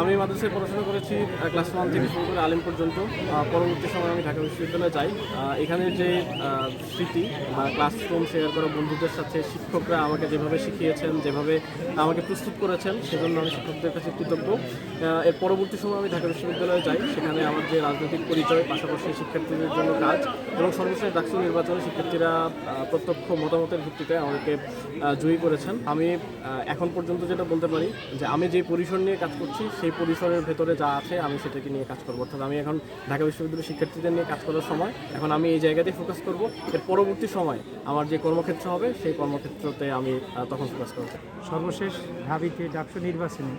আমি মাদ্রাসায় পড়াশোনা করেছি ক্লাস ওয়ান থেকে শুরু করে আলিম পর্যন্ত। পরবর্তী সময় আমি ঢাকা বিশ্ববিদ্যালয়ে যাই। এখানে যে স্মৃতি বা ক্লাসরুম শেয়ার করা বন্ধুদের সাথে শিক্ষকরা আমাকে যেভাবে শিখিয়েছেন, যেভাবে আমাকে প্রস্তুত করেছেন, সেজন্য আমি শিক্ষকদের কাছে কৃতজ্ঞ। এর পরবর্তী সময় আমি ঢাকা বিশ্ববিদ্যালয়ে যাই। সেখানে আমার যে রাজনৈতিক পরিচয়, পাশাপাশি শিক্ষার্থীদের জন্য কাজ এবং সর্বশেষ ডাকসু নির্বাচনে শিক্ষার্থীরা প্রত্যক্ষ মতামতের ভিত্তিতে আমাকে জয়ী করেছেন। আমি এখন পর্যন্ত যেটা বলতে পারি যে আমি যে পরিসর নিয়ে কাজ করছি সেই পরিসরের ভেতরে যা আছে, আমি সেটাকে নিয়ে কাজ করব। অর্থাৎ আমি এখন ঢাকা বিশ্ববিদ্যালয়ের শিক্ষার্থীদের নিয়ে কাজ করার সময়, এখন আমি এই জায়গাতেই ফোকাস করব। এর পরবর্তী সময় আমার যে কর্মক্ষেত্র হবে, সেই কর্মক্ষেত্রতে আমি তখন ফোকাস করব। সর্বশেষ ঢাবিতে ডাকসু নির্বাচনে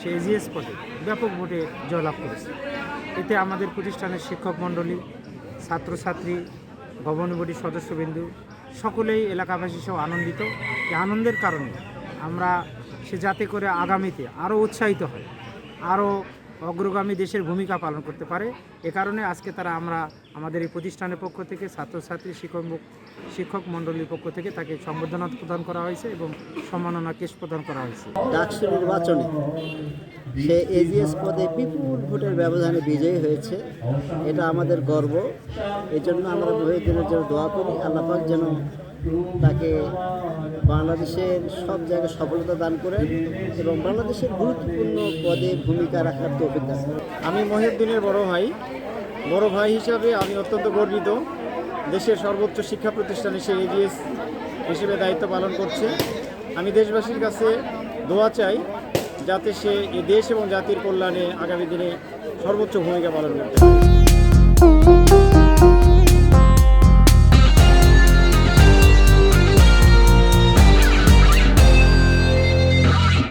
সে এজিএস পদে ব্যাপক ভোটে জয়লাভ করেছে। এতে আমাদের প্রতিষ্ঠানের শিক্ষক মণ্ডলী, ছাত্রছাত্রী বডির সদস্যবিন্দু, সকলেই এলাকাবাসী সহ আনন্দিত। এই আনন্দের কারণে আমরা সে যাতে করে আগামীতে আরও উৎসাহিত হয়। আরও অগ্রগামী দেশের ভূমিকা পালন করতে পারে। এ কারণে আজকে তারা আমরা আমাদের এই প্রতিষ্ঠানের পক্ষ থেকে, ছাত্রছাত্রী, শিক্ষক শিক্ষক মণ্ডলীর পক্ষ থেকে তাকে সম্বর্ধনা প্রদান করা হয়েছে এবং সম্মাননা কেশ প্রদান করা হয়েছে। ডাকসু নির্বাচনে সে এজিএস পদে বিপুল ভোটের ব্যবধানে বিজয়ী হয়েছে। এটা আমাদের গর্ব। এই জন্য আমরা মহিউদ্দিনের জন্য দোয়া করি। আল্লাপাক যেন তাকে বাংলাদেশের সব জায়গায় সফলতা দান করেন এবং বাংলাদেশের গুরুত্বপূর্ণ পদে ভূমিকা রাখার তো অভিজ্ঞতা আমি মহিউদ্দিনের বড় ভাই। বড় ভাই হিসাবে আমি অত্যন্ত গর্বিত। দেশের সর্বোচ্চ শিক্ষা প্রতিষ্ঠানে সে এগিএস হিসেবে দায়িত্ব পালন করছে। আমি দেশবাসীর কাছে দোয়া চাই যাতে সে এ দেশ এবং জাতির কল্যাণে আগামী দিনে সর্বোচ্চ ভূমিকা পালন করতে